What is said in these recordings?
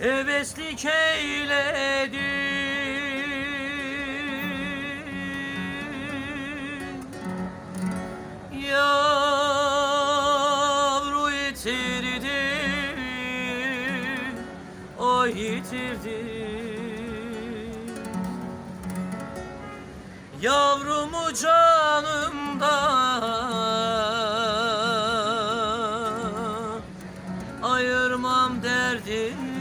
heveslik eyledi Yavru yitirdi O yitirdi. Yavrumu canımdan Ayırmam derdim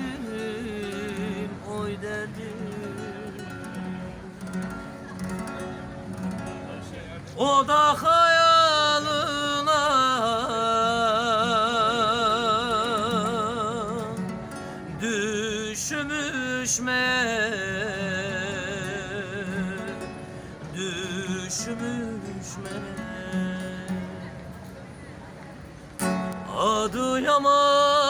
O da hayalına Düşmüş meğer Düşmüş meğer. Adı yaman,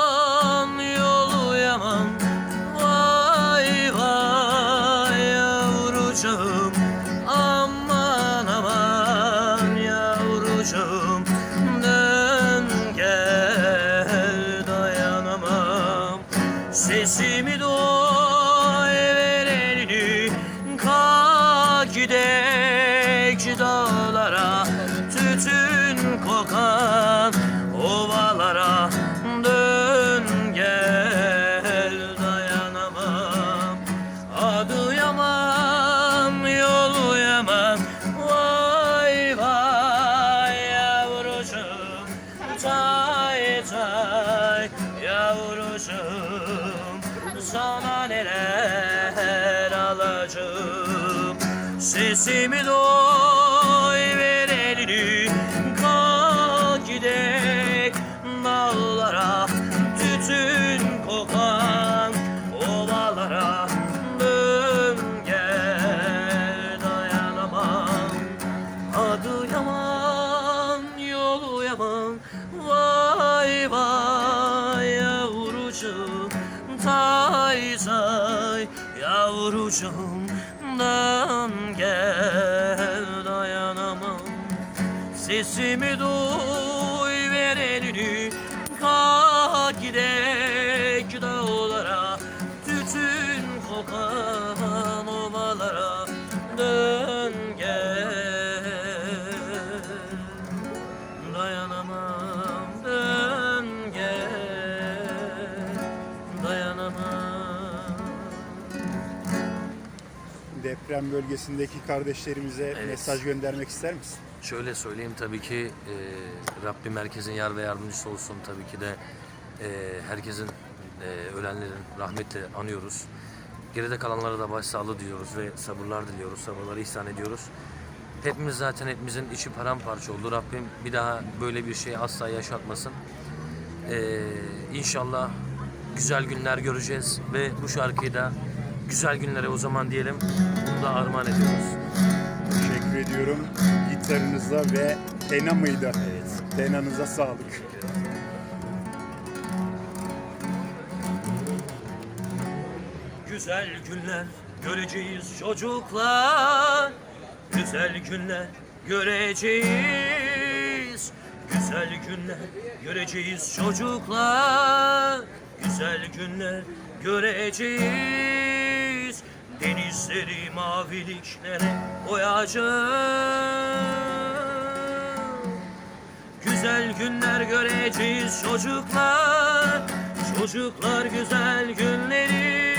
gidek dağlara Tütün kokan ovalara. Dön gel dayanamam Adı yaman yolu yaman Vay vay yavrucuğum Tay tay yavrucuğum. Sana neler alacağım Sesimi duy ver elini Kalk gidek dağlara. Tütün kokan ovalara Dön gel dayanamam. Adı yaman, yolu yaman Vay vay yavrucuğum Tay tay yavrucuğum Dön gel dayanamam. Sesimi duy ver elini. Kalk gidek dağlara. Tütün kokan Deprem bölgesindeki kardeşlerimize Evet. mesaj göndermek ister misin? Şöyle söyleyeyim tabii ki e, Rabbim herkesin yar ve yardımcısı olsun. Tabii ki de e, herkesin e, ölenlerin rahmetle anıyoruz. Geride kalanlara da başsağlığı diliyoruz ve sabırlar diliyoruz. Sabırları ihsan ediyoruz. Hepimiz zaten hepimizin içi paramparça oldu. Rabbim bir daha böyle bir şey asla yaşatmasın. E, inşallah güzel günler göreceğiz ve bu şarkıyı da güzel günlere o zaman diyelim. Bunu da armağan ediyoruz. Teşekkür ediyorum. Gitarınıza ve Tenam'ıydı. Evet. Tenanıza sağlık. Güzel günler göreceğiz çocuklar Güzel günler göreceğiz Güzel günler göreceğiz çocuklar Güzel günler göreceğiz Denizleri maviliklere boyayacağız Güzel günler göreceğiz çocuklar. Çocuklar güzel günleri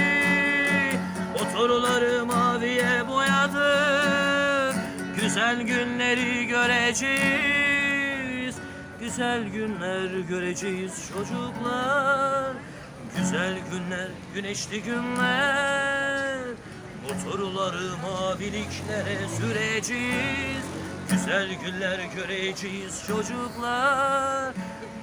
Motorları maviye boyadık Güzel günleri göreceğiz. Güzel günler göreceğiz çocuklar. Güzel günler, güneşli günler Motorları maviliklere süreceğiz Güzel günler göreceğiz çocuklar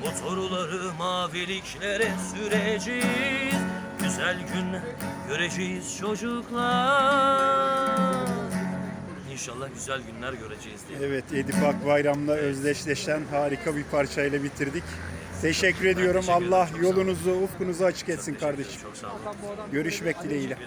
Motorları maviliklere süreceğiz Güzel günler göreceğiz çocuklar İnşallah güzel günler göreceğiz diye. Evet Edip Akbayram'la özdeşleşen harika bir parçayla bitirdik. Teşekkür ediyorum. teşekkür. Allah yolunuzu, ufkunuzu açık etsin kardeşim. Çok sağ olun. Görüşmek dileğiyle.